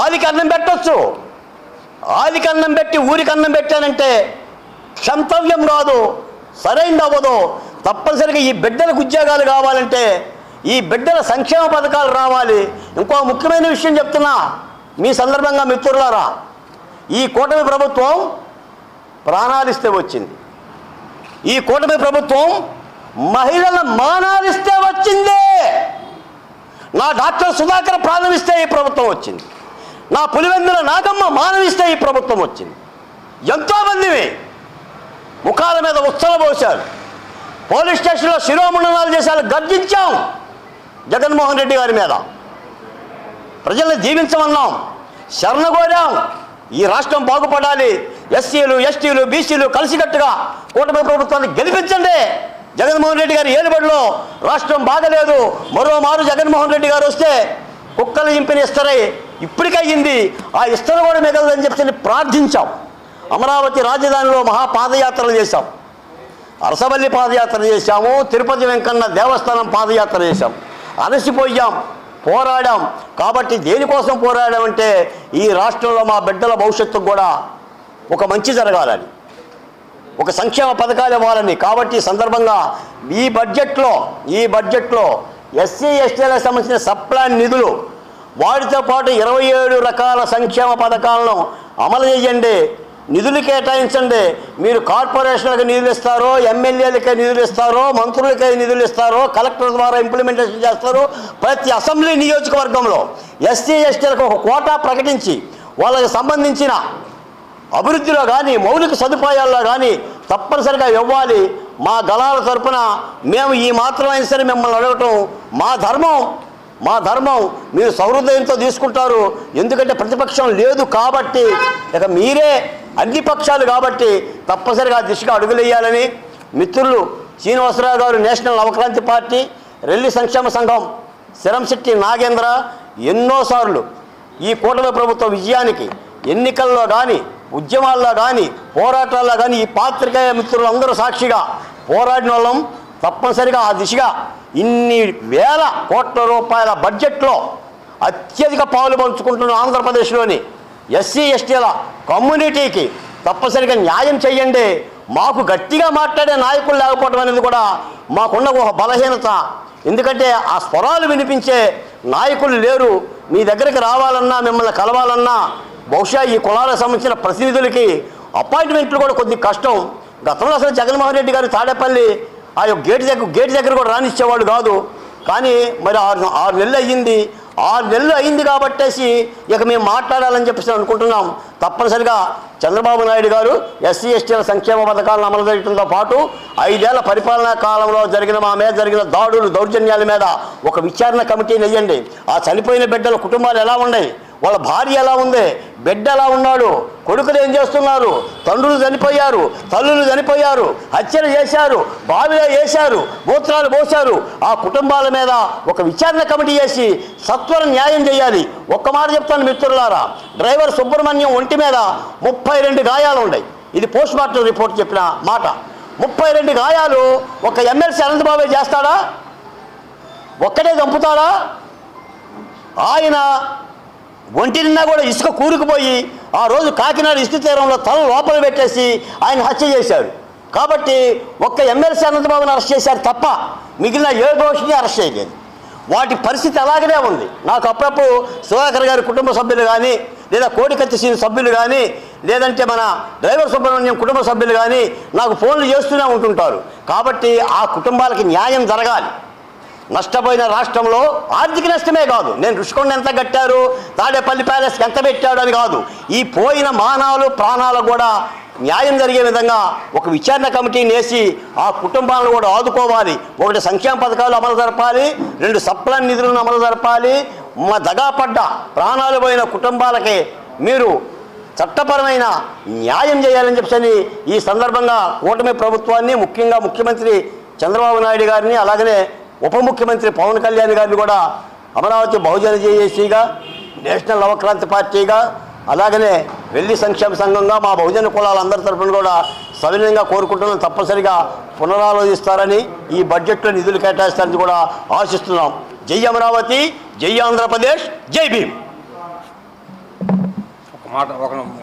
ఆదికి అన్నం పెట్టొచ్చు. ఆదికి అన్నం పెట్టి ఊరికి అన్నం పెట్టానంటే క్షంతవ్యం రాదు సరైంది అవ్వదు తప్పనిసరిగా ఈ బిడ్డలకు ఉద్యోగాలు కావాలంటే ఈ బిడ్డల సంక్షేమ పథకాలు రావాలి. ఇంకో ముఖ్యమైన విషయం చెప్తున్నా మీ సందర్భంగా మిత్రులారా ఈ కూటమి ప్రభుత్వం ప్రాణాలిస్తే వచ్చింది. ఈ కూటమి ప్రభుత్వం మహిళల మానాలిస్తే వచ్చింది. నా డాక్టర్ సుధాకర్ ప్రాణమిస్తే ఈ ప్రభుత్వం వచ్చింది. నా పులివెందుల నాగమ్మ మానవిస్తే ఈ ప్రభుత్వం వచ్చింది. ఎంతోమందివి ముఖాల మీద ఉత్సవ పోశారు. పోలీస్ స్టేషన్లో శిరోమండనాలు చేశారు. గర్జించాం జగన్మోహన్ రెడ్డి గారి మీద. ప్రజల్ని జీవించమన్నాం. శరణ కోరాం. ఈ రాష్ట్రం బాగుపడాలి. ఎస్సీలు ఎస్టీలు బీసీలు కలిసికట్టుగా కూటమి ప్రభుత్వాన్ని గెలిపించండి. జగన్మోహన్ రెడ్డి గారి ఏలుబడిలో రాష్ట్రం బాగలేదు. మరో మారు జగన్మోహన్ రెడ్డి గారు వస్తే కుక్కలు ఇంపిన ఇస్తారై ఇప్పటికయ్యింది. ఆ ఇస్తర కూడా మిగలదని చెప్పి ప్రార్థించాం. అమరావతి రాజధానిలో మహా పాదయాత్రలు చేశాం. అరసవల్లి పాదయాత్ర చేశాము. తిరుపతి వెంకన్న దేవస్థానం పాదయాత్ర చేశాం. అలసిపోయాం. పోరాడాం. కాబట్టి దేనికోసం పోరాడామంటే ఈ రాష్ట్రంలో మా బిడ్డల భవిష్యత్తుకు కూడా ఒక మంచి జరగాలని ఒక సంక్షేమ పథకాలు ఇవ్వాలని. కాబట్టి సందర్భంగా ఈ బడ్జెట్లో ఈ బడ్జెట్లో ఎస్సీ ఎస్టీలకు సంబంధించిన సప్లాన్ నిధులు వాటితో పాటు ఇరవై ఏడు రకాల సంక్షేమ పథకాలను అమలు చేయండి నిధులు కేటాయించండి. మీరు కార్పొరేషన్లకు నిధులు ఇస్తారో ఎమ్మెల్యేలకే నిధులు ఇస్తారో మంత్రులకే నిధులు ఇస్తారో కలెక్టర్ ద్వారా ఇంప్లిమెంటేషన్ చేస్తారో ప్రతి అసెంబ్లీ నియోజకవర్గంలో ఎస్సీ ఎస్టీలకు ఒక కోటా ప్రకటించి వాళ్ళకి సంబంధించిన అభివృద్ధిలో కానీ మౌలిక సదుపాయాల్లో కానీ తప్పనిసరిగా ఇవ్వాలి. మా గళాల తరపున మేము ఈ మాత్రమైనా సరే మిమ్మల్ని అడగటం మా ధర్మం. మా ధర్మం మీరు సౌహృదయంతో తీసుకుంటారు. ఎందుకంటే ప్రతిపక్షం లేదు కాబట్టి ఇక మీరే అన్ని పక్షాలు కాబట్టి తప్పనిసరిగా దిశగా అడుగులేయాలని మిత్రులు శ్రీనివాసరావు గారు నేషనల్ నవక్రాంతి పార్టీ రెల్లి సంక్షేమ సంఘం శిరంశెట్టి నాగేంద్ర ఎన్నోసార్లు ఈ కూటమి ప్రభుత్వ విజయానికి ఎన్నికల్లో కానీ ఉద్యమాల్లో కానీ పోరాటాల్లో కానీ ఈ పాత్రికేయ మిత్రులందరూ సాక్షిగా పోరాడిన వాళ్ళం. తప్పనిసరిగా ఆ దిశగా ఇన్ని వేల కోట్ల రూపాయల బడ్జెట్లో అత్యధిక పాలు పంచుకుంటున్న ఆంధ్రప్రదేశ్లోని ఎస్సీ ఎస్టీల కమ్యూనిటీకి తప్పనిసరిగా న్యాయం చేయండి మాకు గట్టిగా మాట్లాడే నాయకులు లేకపోవడం అనేది కూడా మాకున్న ఒక బలహీనత. ఎందుకంటే ఆ స్వరాలు వినిపించే నాయకులు లేరు. మీ దగ్గరికి రావాలన్నా మిమ్మల్ని కలవాలన్నా బహుశా ఈ కులాలకు సంబంధించిన ప్రతినిధులకి అపాయింట్మెంట్లు కూడా కొద్ది కష్టం. గతంలో అసలు జగన్మోహన్ రెడ్డి గారు తాడేపల్లి ఆ యొక్క గేటు దగ్గర గేటు దగ్గర కూడా రానిచ్చేవాడు కాదు. కానీ మరి ఆరు ఆరు నెలలు అయ్యింది. ఆరు నెలలు అయింది కాబట్టేసి ఇక మేము మాట్లాడాలని చెప్పేసి అనుకుంటున్నాం. తప్పనిసరిగా చంద్రబాబు నాయుడు గారు ఎస్సీ ఎస్టీల సంక్షేమ పథకాలను అమలు చేయడంతో పాటు ఐదేళ్ళ పరిపాలనా కాలంలో జరిగిన మా మీద జరిగిన దాడులు దౌర్జన్యాల మీద ఒక విచారణ కమిటీని వేయండి. ఆ చనిపోయిన బిడ్డల కుటుంబాలు ఎలా ఉన్నాయి? వాళ్ళ భార్య ఎలా ఉంది? బిడ్డ ఎలా ఉన్నాడు? కొడుకులు ఏం చేస్తున్నారు? తండ్రులు చనిపోయారు తల్లులు చనిపోయారు హత్యలు చేశారు బావిలో వేశారు మూత్రాలు పోశారు. ఆ కుటుంబాల మీద ఒక విచారణ కమిటీ చేసి సత్వర న్యాయం చేయాలి. ఒక్క మాట చెప్తాను మిత్రులారా. డ్రైవర్ సుబ్రహ్మణ్యం ఒంటి మీద ముప్పై రెండు గాయాలు ఉన్నాయి. ఇది పోస్ట్ మార్టం రిపోర్ట్ చెప్పిన మాట. ముప్పై రెండు గాయాలు ఒక ఎమ్మెల్సీ అనంతబాబే చేస్తాడా? ఒక్కడే చంపుతాడా? ఆయన ఒంటి నిండా కూడా ఇసుక కూరుకుపోయి ఆ రోజు కాకినాడ ఇసుక తీరంలో తల లోపల పెట్టేసి ఆయన హత్య చేశారు కాబట్టి ఒక్క ఎమ్మెల్సీ అనంతబాబుని అరెస్ట్ చేశారు తప్ప మిగిలిన ఏ దోషిని అరెస్ట్ చేయలేదు. వాటి పరిస్థితి అలాగనే ఉంది. నాకు అప్పుడప్పుడు సుధాకర్ గారి కుటుంబ సభ్యులు కానీ లేదా కోడికత్తి సీని సభ్యులు కానీ లేదంటే మన డ్రైవర్ సుబ్రహ్మణ్యం కుటుంబ సభ్యులు కానీ నాకు ఫోన్లు చేస్తూనే ఉంటుంటారు. కాబట్టి ఆ కుటుంబాలకి న్యాయం జరగాలి. నష్టపోయిన రాష్ట్రంలో ఆర్థిక నష్టమే కాదు. నేను రుషికొండ ఎంత కట్టారు తాడేపల్లి ప్యాలెస్ ఎంత పెట్టాడు అని కాదు. ఈ పోయిన మానాలు ప్రాణాలు కూడా న్యాయం జరిగే విధంగా ఒక విచారణ కమిటీని వేసి ఆ కుటుంబాలను కూడా ఆదుకోవాలి. ఒకటి సంక్షేమ పథకాలు అమలు జరపాలి రెండు సప్లన్ నిధులను అమలు జరపాలి. మా దగాపడ్డ ప్రాణాలు పోయిన కుటుంబాలకి మీరు చట్టపరమైన న్యాయం చేయాలని చెప్పని ఈ సందర్భంగా కూటమి ప్రభుత్వాన్ని ముఖ్యంగా ముఖ్యమంత్రి చంద్రబాబు నాయుడు గారిని అలాగనే ఉప ముఖ్యమంత్రి పవన్ కళ్యాణ్ గారిని కూడా అమరావతి బహుజన జేఏసీగా నేషనల్ నవక్రాంతి పార్టీగా అలాగనే వెల్లి సంక్షేమ సంఘంగా మా బహుజన కులాలందరి తరఫున కూడా సవినయంగా కోరుకుంటున్నాం. తప్పనిసరిగా పునరాలోచిస్తారని ఈ బడ్జెట్లో నిధులు కేటాయిస్తారని కూడా ఆశిస్తున్నాం. జై అమరావతి జై ఆంధ్రప్రదేశ్ జై భీమ్. మాట ఒక నిమిషం